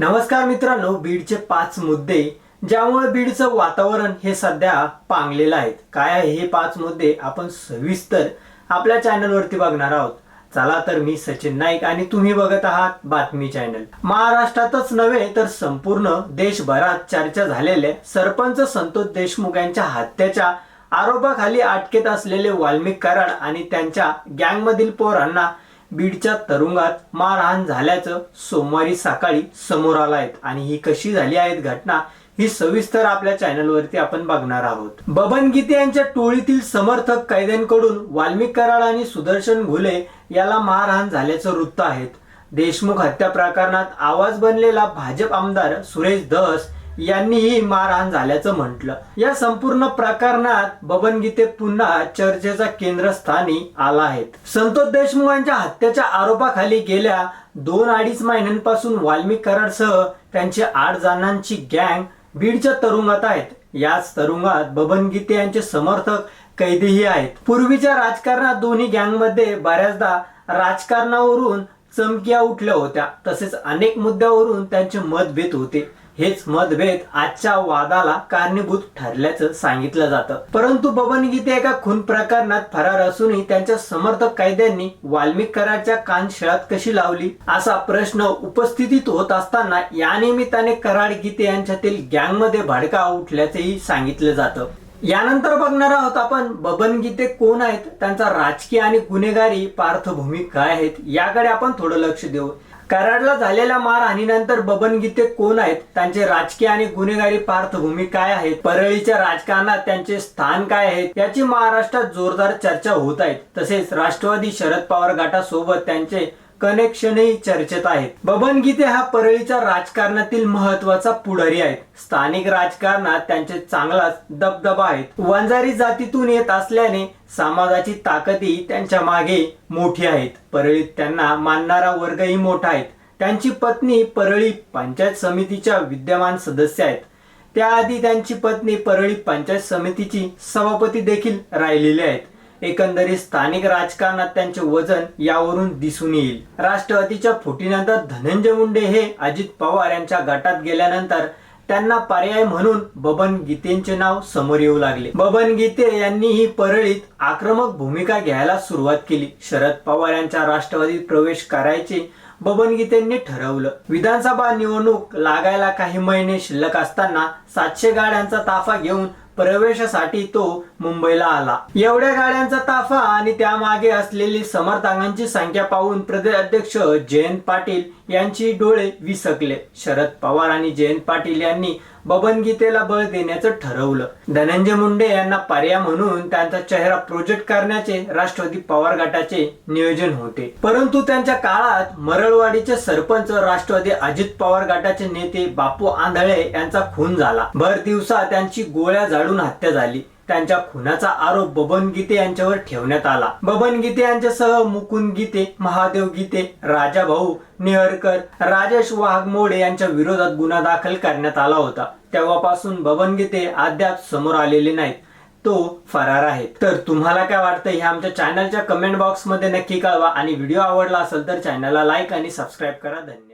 नमस्कार मित्रांनो बीडचे पाच मुद्दे ज्यामुळे बीडचं वातावरण हे सध्या पांगलेलं आहे. काय आहे हे पाच मुद्दे आपण सविस्तर आपल्या चॅनलवरती बघणार आहोत. चला तर मी सचिन नाईक आणि तुम्ही बघत आहात बातमी चॅनल. महाराष्ट्रातच नव्हे तर संपूर्ण देशभरात चर्चा झालेल्या सरपंच संतोष देशमुख यांच्या हत्येच्या आरोपाखाली अटकेत असलेले वाल्मिक कराड आणि त्यांच्या गँगमधील पोरांना बीडच्या तरुंगात मारहाण झाल्याचं सोमवारी सकाळी समोर आलं आहेत आणि ही कशी झाली आहेत घटना ही सविस्तर आपल्या चॅनलवरती आपण बघणार आहोत. बबन गीते यांच्या टोळीतील समर्थक कैद्यांकडून वाल्मिक कराड आणि सुदर्शन घुले याला मारहाण झाल्याचं वृत्त आहेत देशमुख हत्या प्रकरणात आवाज बनलेला भाजप आमदार सुरेश धस यांनीही मारहाण झाल्याचं म्हटलं. या संपूर्ण प्रकरणात बबन गीते पुन्हा चर्चेचा केंद्रस्थानी आला आहेत. संतोष देशमुख यांच्या हत्येच्या आरोपाखाली गेल्या दोन अडीच महिन्यांपासून वाल्मिक कराडसह त्यांचे आठ जणांची गँग बीडच्या तुरुंगात आहेत. याच तुरुंगात बबन गीते यांचे समर्थक कैदीही आहेत. पूर्वीच्या राजकारणात दोन्ही गँगमध्ये बऱ्याचदा राजकारणावरून चमक्या उठल्या होत्या. तसेच अनेक मुद्द्यावरून त्यांचे मतभेद होते. हेच मतभेद आजच्या वादाला कारणीभूत ठरल्याचं सांगितलं जातं. परंतु बबन गीते एका खून प्रकरणात फरार असूनही त्यांच्या समर्थक कायद्यांनी वाल्मिकराच्या कान कानशिळात कशी लावली असा प्रश्न उपस्थितीत होत असताना या निमित्ताने कराड गीते यांच्यातील गँगमध्ये भडका उठल्याचेही सांगितलं जातं. यानंतर बघणार आहोत आपण बबन गीते कोण आहेत त्यांचा राजकीय आणि गुन्हेगारी पार्श्वभूमी काय आहेत याकडे आपण थोडं लक्ष देऊ. कराडला झालेल्या मारहाणीनंतर बबन गीते कोण आहेत? त्यांचे राजकीय आणि गुन्हेगारी पार्श्वभूमी काय आहे? परळीच्या राजकारणात त्यांचे स्थान काय आहे? याची महाराष्ट्रात जोरदार चर्चा होत आहे. तसेच राष्ट्रवादी शरद पवार गटासोबत त्यांचे कनेक्शनही चर्चेत आहेत. बबन गीते हा परळीच्या राजकारणातील महत्त्वाचा पुढारी आहेत. स्थानिक राजकारणात त्यांचे चांगलाच दबदबा आहेत. वंजारी जातीतून येत असल्याने समाजाची ताकदही त्यांच्या मागे मोठी आहेत. परळीत त्यांना मानणारा वर्गही मोठा आहे त्यांची पत्नी परळी पंचायत समितीच्या विद्यमान सदस्य आहेत. त्याआधी त्यांची पत्नी परळी पंचायत समितीची सभापती देखील राहिलेली आहेत. एकंदरीत स्थानिक राजकारणात त्यांचे वजन यावरून दिसून येईल. राष्ट्रवादीच्या फुटीनंतर धनंजय मुंडे हे अजित पवार यांच्या गटात गेल्यानंतर त्यांना पर्याय म्हणून बबन गीतेंचे नाव समोर येऊ लागले. बबन गीते यांनी ही परळीत आक्रमक भूमिका घ्यायला सुरुवात केली. शरद पवार यांच्या राष्ट्रवादीत प्रवेश करायचे बबन गीतेंनी ठरवलं. विधानसभा निवडणूक लागायला काही महिने शिल्लक असताना सातशे गाड्यांचा ताफा घेऊन प्रवेशासाठी तो मुंबईला आला. एवढ्या गाड्यांचा ताफा आणि त्यामागे असलेली समर्थकांची संख्या पाहून प्रदेश अध्यक्ष जयंत पाटील यांची डोळे विसकले. शरद पवार आणि जयंत पाटील यांनी बबन गीतेला बळ देण्याचं ठरवलं. धनंजय मुंडे यांना पर्याय म्हणून त्यांचा चेहरा प्रोजेक्ट करण्याचे राष्ट्रवादी पवार गटाचे नियोजन होते. परंतु त्यांच्या काळात मरळवाडीचे सरपंच राष्ट्रवादी अजित पवार गटाचे नेते बापू आंधळे यांचा खून झाला. भर दिवसा त्यांची गोळ्या झाडून हत्या झाली. त्यांच्या खुनाचा आरोप बबन गीते यांच्यावर ठेवण्यात आला. बबन गीते यांच्यासह मुकुंद गीते महादेव गीते राजा भाऊ नेहरकर राजेश वाघमोडे यांच्या विरोधात गुन्हा दाखल करण्यात आला होता. तेव्हापासून बबन गीते अद्याप समोर आलेले नाहीत. तो फरार आहे. तर तुम्हाला काय वाटतं हे आमच्या चॅनलच्या कमेंट बॉक्समध्ये नक्की कळवा. आणि व्हिडिओ आवडला असेल तर चॅनलला लाईक आणि सबस्क्राईब करा. धन्यवाद.